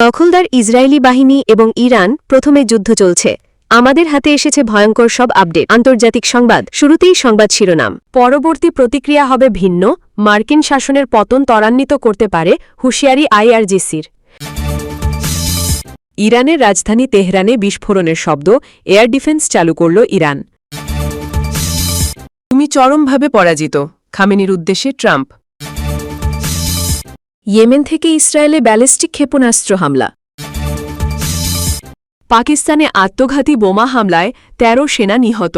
দখলদার ইসরায়েলি বাহিনী এবং ইরান প্রথমে যুদ্ধ চলছে। আমাদের হাতে এসেছে ভয়ঙ্কর সব আপডেট। আন্তর্জাতিক সংবাদ। শুরুতেই সংবাদ শিরোনাম। পরবর্তী প্রতিক্রিয়া হবে ভিন্ন। মার্কিন শাসনের পতন ত্বরান্বিত করতে পারে হুঁশিয়ারি আইআরজিসির। ইরানের রাজধানী তেহরানে বিস্ফোরণের শব্দ। এয়ার ডিফেন্স চালু করল ইরান। তুমি চরমভাবে পরাজিত। খামেনির উদ্দেশ্যে ট্রাম্প। ইয়েমেন থেকে ইসরায়েলে ব্যালিস্টিক ক্ষেপণাস্ত্র হামলা। পাকিস্তানে আত্মঘাতী বোমা হামলায় ১৩ সেনা নিহত।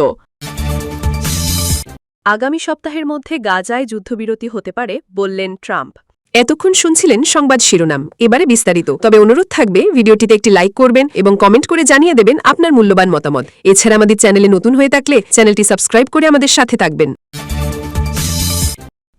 আগামী সপ্তাহের মধ্যে গাজায় যুদ্ধবিরতি হতে পারে, বললেন ট্রাম্প। এতক্ষণ শুনছিলেন সংবাদ শিরোনাম, এবারে বিস্তারিত। তবে অনুরোধ থাকবে, ভিডিওটিতে একটি লাইক করবেন এবং কমেন্ট করে জানিয়ে দেবেন আপনার মূল্যবান মতামত। এছাড়া আমাদের চ্যানেলে নতুন হয়ে থাকলে চ্যানেলটি সাবস্ক্রাইব করে আমাদের সাথে থাকবেন।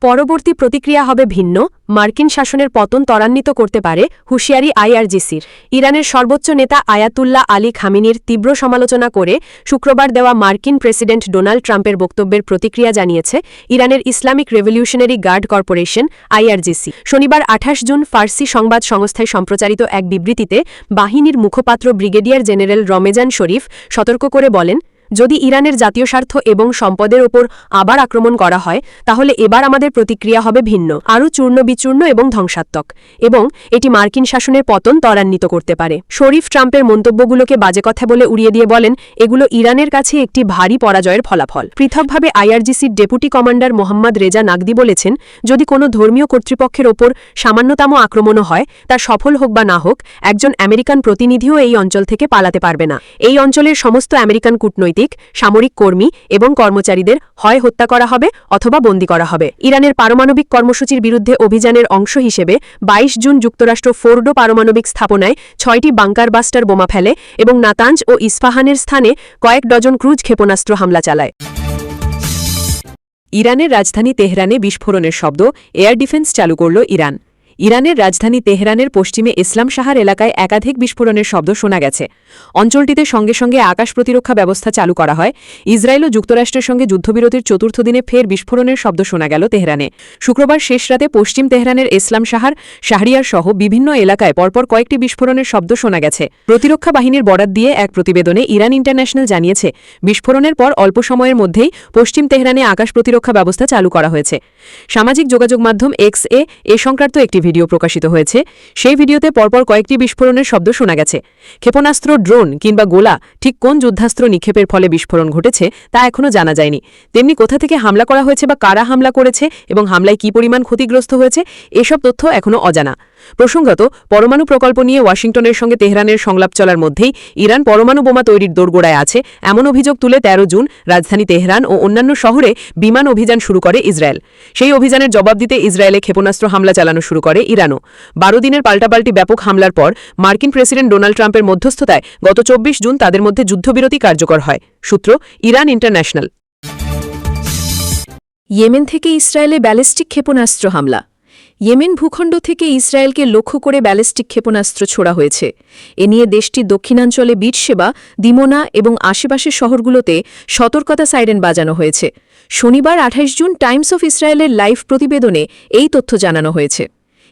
পরবর্তী প্রতিক্রিয়া হবে ভিন্ন। মার্কিন শাসনের পতন ত্বরান্বিত করতে পারে হুঁশিয়ারি আইআরজিসির। ইরানের সর্বোচ্চ নেতা আয়াতুল্লাহ আলী খামিনির তীব্র সমালোচনা করে শুক্রবার দেওয়া মার্কিন প্রেসিডেন্ট ডোনাল্ড ট্রাম্পের বক্তব্যের প্রতিক্রিয়া জানিয়েছে ইরানের Islamic revolutionary guard corporation IRGC. শনিবার আঠাশ জুন ফার্সি সংবাদ সংস্থায় সম্প্রচারিত এক বিবৃতিতে বাহিনীর মুখপাত্র ব্রিগেডিয়ার জেনারেল রমেজান শরীফ সতর্ক করে বলেন যদি ইরানের জাতীয় স্বার্থ এবং সম্পদের ওপর আবার আক্রমণ করা হয়, তাহলে এবার আমাদের প্রতিক্রিয়া হবে ভিন্ন, আরও চূর্ণ বিচূর্ণ এবং ধ্বংসাত্মক। এবং এটি মার্কিন শাসনের পতন ত্বরান্বিত করতে পারে। শরীফ ট্রাম্পের মন্তব্যগুলোকে বাজে কথা বলে উড়িয়ে দিয়ে বলেন, এগুলো ইরানের কাছে একটি ভারী পরাজয়ের ফলাফল। পৃথকভাবে আইআরজিসির deputy commander Mohammad Reza Naqdi বলেছেন, যদি কোনো ধর্মীয় কর্তৃপক্ষের ওপর সামান্যতম আক্রমণও হয়, তা সফল হোক বা না হোক, একজন আমেরিকান প্রতিনিধিও এই অঞ্চল থেকে পালাতে পারবে না। এই অঞ্চলের সমস্ত আমেরিকান কূটনৈতিক সামরিক কর্মী এবং কর্মচারীদের হয় হত্যা করা হবে অথবা বন্দি করা হবে। ইরানের পারমাণবিক কর্মসূচির বিরুদ্ধে অভিযানের অংশ হিসেবে ২২ জুন যুক্তরাষ্ট্র ফোর্ডো পারমাণবিক স্থাপনায় ছয়টি বাংকার বাস্টার বোমা ফেলে এবং নাতাঞ্জ ও ইস্পাহানের স্থানে কয়েক ডজন ক্রুজ ক্ষেপণাস্ত্র হামলা চালায়। ইরানের রাজধানী তেহরানে বিস্ফোরণের শব্দ এয়ার ডিফেন্স চালু করল ইরান। ইরানের রাজধানী তেহরানের পশ্চিমে ইসলাম শাহার এলাকায় একাধিক বিস্ফোরণের শব্দ শোনা গেছে। অঞ্চলটিতে সঙ্গে সঙ্গে আকাশ প্রতিরক্ষা ব্যবস্থা চালু করা হয়। ইসরায়েল ও যুক্তরাষ্ট্রের সঙ্গে যুদ্ধবিরতির চতুর্থ দিনে ফের বিস্ফোরণের শব্দ শোনা গেল তেহরানে। শুক্রবার শেষ রাতে পশ্চিম তেহরানের ইসলাম শাহার শাহরিয়ার সহ বিভিন্ন এলাকায় পরপর কয়েকটি বিস্ফোরণের শব্দ শোনা গেছে। প্রতিরক্ষা বাহিনীর বরাত দিয়ে এক প্রতিবেদনে ইরান ইন্টারন্যাশনাল জানিয়েছে, বিস্ফোরণের পর অল্প সময়ের মধ্যেই পশ্চিম তেহরানে আকাশ প্রতিরক্ষা ব্যবস্থা চালু করা হয়েছে। সামাজিক যোগাযোগ মাধ্যম এক্স এ সংক্রান্ত একটি ভিডিও প্রকাশিত হয়েছে। সেই ভিডিওতে পরপর কয়েকটি বিস্ফোরণের শব্দ শোনা গেছে। ক্ষেপণাস্ত্র, ড্রোন কিংবা গোলা ঠিক কোন যুদ্ধাস্ত্র নিক্ষেপের ফলে বিস্ফোরণ ঘটেছে তা এখনও জানা যায়নি। তেমনি কোথা থেকে হামলা করা হয়েছে বা কারা হামলা করেছে এবং হামলায় কি পরিমাণ ক্ষতিগ্রস্ত হয়েছে, এসব তথ্য এখনও অজানা। প্রসঙ্গত, পরমাণু প্রকল্প নিয়ে ওয়াশিংটনের সঙ্গে তেহরানের সংলাপ চলার মধ্যেই ইরান পরমাণু বোমা তৈরির দোরগোড়ায় আছে এমন অভিযোগ তুলে ১৩ জুন রাজধানী তেহরান ও অন্যান্য শহরে বিমান অভিযান শুরু করে ইসরায়েল। সেই অভিযানের জবাব দিতে ইসরায়েলে ক্ষেপণাস্ত্র হামলা চালানো শুরু করে ইরানও। বারো দিনের পাল্টাপাল্টি ব্যাপক হামলার পর মার্কিন প্রেসিডেন্ট ডোনাল্ড ট্রাম্পের মধ্যস্থতায় গত চব্বিশ জুন তাদের মধ্যে যুদ্ধবিরতি কার্যকর হয়। সূত্র, ইরান ইন্টারন্যাশনাল। ইয়েমেন থেকে ইসরায়েলে ব্যালিস্টিক ক্ষেপণাস্ত্র হামলা। ইয়েমেন ভূখণ্ড থেকে ইসরায়েলকে লক্ষ্য করে ব্যালিস্টিক ক্ষেপণাস্ত্র ছোড়া হয়েছে। এ নিয়ে দেশটির দক্ষিণাঞ্চলে বীট সেবা, দিমোনা এবং আশেপাশের শহরগুলোতে সতর্কতা সাইরেন বাজানো হয়েছে। শনিবার আঠাশ জুন টাইমস অফ ইসরায়েলের লাইভ প্রতিবেদনে এই তথ্য জানানো হয়েছে।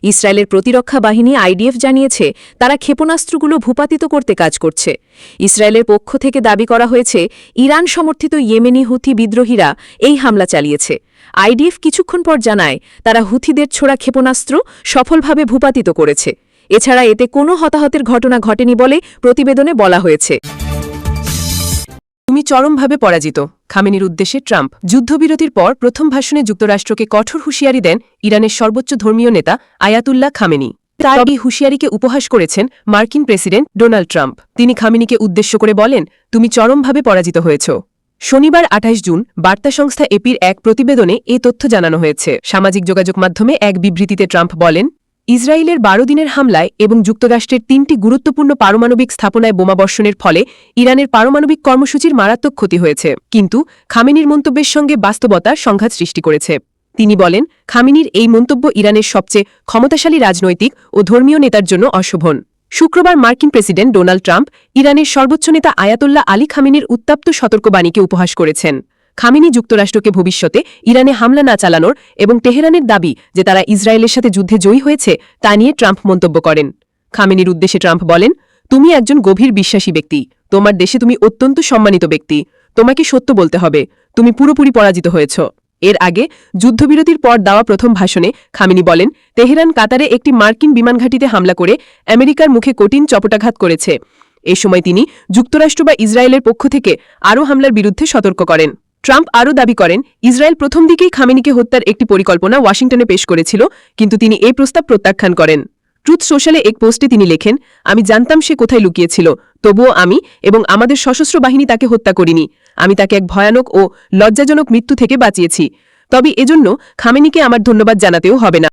ইসরায়েলের প্রতিরক্ষা বাহিনী আইডিএফ জানিয়েছে, তারা ক্ষেপণাস্ত্রগুলো ভূপাতিত করতে কাজ করছে। ইসরায়েলের পক্ষ থেকে দাবি করা হয়েছে, ইরান সমর্থিত ইয়েমেনি হুথি বিদ্রোহীরা এই হামলা চালিয়েছে। আইডিএফ কিছুক্ষণ পর জানায়, তারা হুথিদের ছোড়া ক্ষেপণাস্ত্র সফলভাবে ভূপাতিত করেছে। এছাড়া এতে কোনো হতাহতের ঘটনা ঘটেনি বলে প্রতিবেদনে বলা হয়েছে। তুমি চরমভাবে পরাজিত। খামেনির উদ্দেশ্যে ট্রাম্প। যুদ্ধবিরতির পর প্রথম ভাষণে যুক্তরাষ্ট্রকে কঠোর হুঁশিয়ারি দেন ইরানের সর্বোচ্চ ধর্মীয় নেতা আয়াতুল্লাহ খামেনি। তার এই হুঁশিয়ারিকে উপহাস করেছেন মার্কিন প্রেসিডেন্ট ডোনাল্ড ট্রাম্প। তিনি খামেনিকে উদ্দেশ্য করে বলেন, তুমি চরমভাবে পরাজিত হয়েছ। শনিবার আঠাশ জুন বার্তা সংস্থা এপির এক প্রতিবেদনে এ তথ্য জানানো হয়েছে। সামাজিক যোগাযোগ মাধ্যমে এক বিবৃতিতে ট্রাম্প বলেন ইসরায়েলের বারো দিনের হামলায় এবং যুক্তরাষ্ট্রের তিনটি গুরুত্বপূর্ণ পারমাণবিক স্থাপনায় বোমাবর্ষণের ফলে ইরানের পারমাণবিক কর্মসূচির মারাত্মক ক্ষতি হয়েছে। কিন্তু খামেনির মন্তব্যের সঙ্গে বাস্তবতা সংঘাত সৃষ্টি করেছে। তিনি বলেন, খামিনির এই মন্তব্য ইরানের সবচেয়ে ক্ষমতাশালী রাজনৈতিক ও ধর্মীয় নেতার জন্য অশোভন। শুক্রবার মার্কিন প্রেসিডেন্ট ডোনাল্ড ট্রাম্প ইরানের সর্বোচ্চ নেতা আয়াতুল্লাহ আলী খামিনির উত্তাপ্ত সতর্কবাণীকে উপহাস করেছেন। খামিনি যুক্তরাষ্ট্রকে ভবিষ্যতে ইরানে হামলা না চালানোর এবং তেহরানের দাবি যে তারা ইসরায়েলের সাথে যুদ্ধে জয়ী হয়েছে তা নিয়ে ট্রাম্প মন্তব্য করেন। খামেনির উদ্দেশ্যে ট্রাম্প বলেন, তুমি একজন গভীর বিশ্বাসী ব্যক্তি। তোমার দেশে তুমি অত্যন্ত সম্মানিত ব্যক্তি। তোমাকে সত্য বলতে হবে, তুমি পুরোপুরি পরাজিত হয়েছ। এর আগে যুদ্ধবিরতির পর দেওয়া প্রথম ভাষণে খামিনি বলেন, তেহরান কাতারে একটি মার্কিন বিমান ঘাঁটিতে হামলা করে আমেরিকার মুখে কঠিন চপটাঘাত করেছে। এ সময় তিনি যুক্তরাষ্ট্র বা ইসরায়েলের পক্ষ থেকে আরও হামলার বিরুদ্ধে সতর্ক করেন। ট্রাম্প আরও দাবি করেন, ইসরায়েল প্রথম দিকেই খামেনিকে হত্যার একটি পরিকল্পনা ওয়াশিংটনে পেশ করেছিল, কিন্তু তিনি এই প্রস্তাব প্রত্যাখ্যান করেন। ট্রুথ সোশ্যালে এক পোস্টে তিনি লেখেন, আমি জানতাম সে কোথায় লুকিয়েছিল, তবুও আমি এবং আমাদের সশস্ত্র বাহিনী তাকে হত্যা করিনি। আমি তাকে এক ভয়ানক ও লজ্জাজনক মৃত্যু থেকে বাঁচিয়েছি। তবে এজন্য খামেনিকে আমার ধন্যবাদ জানাতেও হবে না।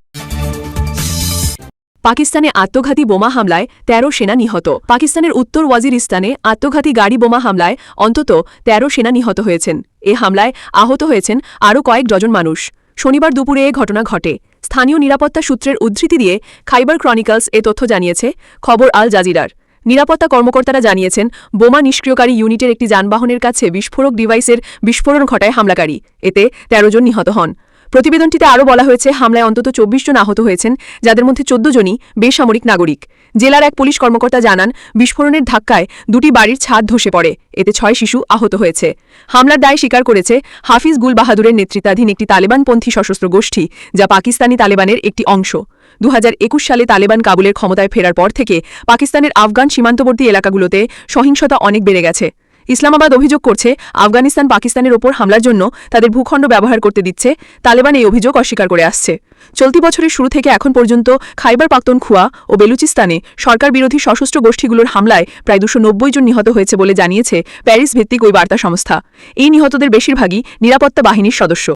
পাকিস্তানে আত্মঘাতী বোমা হামলায় ১৩ সেনা নিহত। পাকিস্তানের উত্তর ওয়াজিরিস্তানে আত্মঘাতী গাড়ি বোমা হামলায় অন্তত ১৩ সেনা নিহত হয়েছেন। এ হামলায় আহত হয়েছেন আরও কয়েক ডজন মানুষ। শনিবার দুপুরে এ ঘটনা ঘটে। স্থানীয় নিরাপত্তা সূত্রের উদ্ধৃতি দিয়ে খাইবার ক্রনিকলস এ তথ্য জানিয়েছে খবর আল জাজিরার। নিরাপত্তা কর্মকর্তারা জানিয়েছেন, বোমা নিষ্ক্রিয়কারী ইউনিটের একটি যানবাহনের কাছে বিস্ফোরক ডিভাইসের বিস্ফোরণ ঘটায় হামলাকারী। এতে ১৩ জন নিহত হন। প্রতিবেদনটিতে আরও বলা হয়েছে, হামলায় অন্তত চব্বিশ জন আহত হয়েছেন, যাদের মধ্যে চোদ্দ জনই বেসামরিক নাগরিক। জেলার এক পুলিশ কর্মকর্তা জানান, বিস্ফোরণের ধাক্কায় দুটি বাড়ির ছাদ ধসে পড়ে, এতে ছয় শিশু আহত হয়েছে। হামলার দায় স্বীকার করেছে হাফিজ গুল বাহাদুরের নেতৃত্বাধীন একটি তালেবানপন্থী সশস্ত্র গোষ্ঠী, যা পাকিস্তানি তালেবানের একটি অংশ। দু হাজার একুশ সালে তালেবান কাবুলের ক্ষমতায় ফেরার পর থেকে পাকিস্তানের আফগান সীমান্তবর্তী এলাকাগুলোতে সহিংসতা অনেক বেড়ে গেছে। ইসলামাবাদ অভিযোগ করছে, আফগানিস্তান পাকিস্তানের ওপর হামলার জন্য তাদের ভূখণ্ড ব্যবহার করতে দিচ্ছে, তালেবান এই অভিযোগ অস্বীকার করে আসছে। চলতি বছরের শুরু থেকে এখন পর্যন্ত খাইবার পাক্তনখুয়া ও বেলুচিস্তানে সরকার বিরোধী সশস্ত্র গোষ্ঠীগুলোর হামলায় প্রায় দুশো জন নিহত হয়েছে বলে জানিয়েছে প্যারিস ভিত্তিক ওই বার্তা সংস্থা। এই নিহতদের বেশিরভাগই নিরাপত্তা বাহিনীর সদস্য।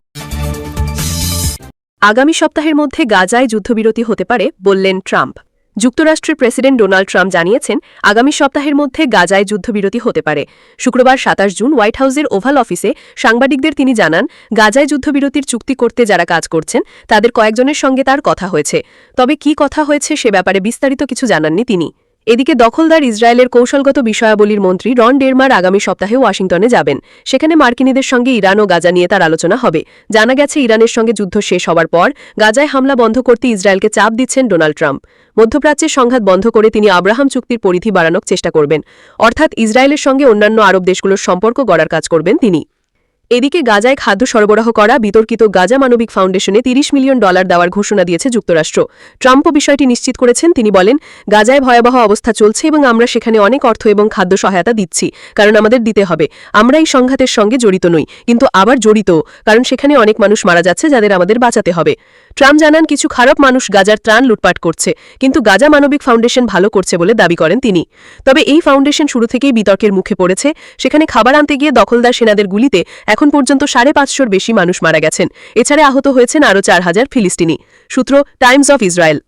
আগামী সপ্তাহের মধ্যে গাজায় যুদ্ধবিরতি হতে পারে, বললেন ট্রাম্প। যুক্তরাষ্ট্রের প্রেসিডেন্ট ডোনাল্ড ট্রাম্প জানিয়েছেন, আগামী সপ্তাহের মধ্যে গাজায় যুদ্ধবিরতি হতে পারে। শুক্রবার সাতাশ জুন হোয়াইট হাউসের ওভাল অফিসে সাংবাদিকদের তিনি জানান, গাজায় যুদ্ধবিরতির চুক্তি করতে যারা কাজ করছেন, তাদের কয়েকজনের সঙ্গে তার কথা হয়েছে। তবে কি কথা হয়েছে সে ব্যাপারে বিস্তারিত কিছু জানাননি তিনি। এদিকে দখলদার ইসরায়েলের কৌশলগত বিষয়াবলীর মন্ত্রী রন ডেরমার আগামী সপ্তাহে ওয়াশিংটনে যাবেন। সেখানে মার্কিনীদের সঙ্গে ইরান ও গাজা নিয়ে তার আলোচনা হবে। জানা গেছে, ইরানের সঙ্গে যুদ্ধ শেষ হওয়ার পর গাজায় হামলা বন্ধ করতে ইসরায়েলকে চাপ দিচ্ছেন ডোনাল্ড ট্রাম্প। মধ্যপ্রাচ্যের সংঘাত বন্ধ করে তিনি আব্রাহাম চুক্তির পরিধি বাড়ানোর চেষ্টা করবেন। অর্থাৎ ইসরায়েলের সঙ্গে অন্যান্য আরব দেশগুলোর সম্পর্ক গড়ার কাজ করবেন তিনি। এদিকে গাজায় খাদ্য সরবরাহ করা বিতর্কিত গাজা মানবিক ফাউন্ডেশনে ৩০ মিলিয়ন ডলার দেওয়ার ঘোষণা দিয়েছে যুক্তরাষ্ট্র। ট্রাম্পও বিষয়টি নিশ্চিত করেছেন। তিনি বলেন, গাজায় ভয়াবহ অবস্থা চলছে এবং আমরা সেখানে অনেক অর্থ এবং খাদ্য সহায়তা দিচ্ছি, কারণ আমাদের দিতে হবে। আমরা এই সংঘাতের সঙ্গে জড়িত নই, কিন্তু আবার জড়িত, কারণ সেখানে অনেক মানুষ মারা যাচ্ছে যাদের আমাদের বাঁচাতে হবে। ট্রাম্প জানান, কিছু খারাপ মানুষ গাজার ত্রাণ লুটপাট করছে, কিন্তু গাজা মানবিক ফাউন্ডেশন ভালো করছে বলে দাবি করেন তিনি। তবে এই ফাউন্ডেশন শুরু থেকেই বিতর্কের মুখে পড়েছে। সেখানে খাবার আনতে গিয়ে দখলদার সেনাদের গুলিতে এখন পর্যন্ত সাড়ে পাঁচশোর বেশি মানুষ মারা গেছেন। এছাড়া আহত হয়েছেন আরও চার হাজার ফিলিস্তিনি। সূত্র টাইমস অফ ইসরায়েল।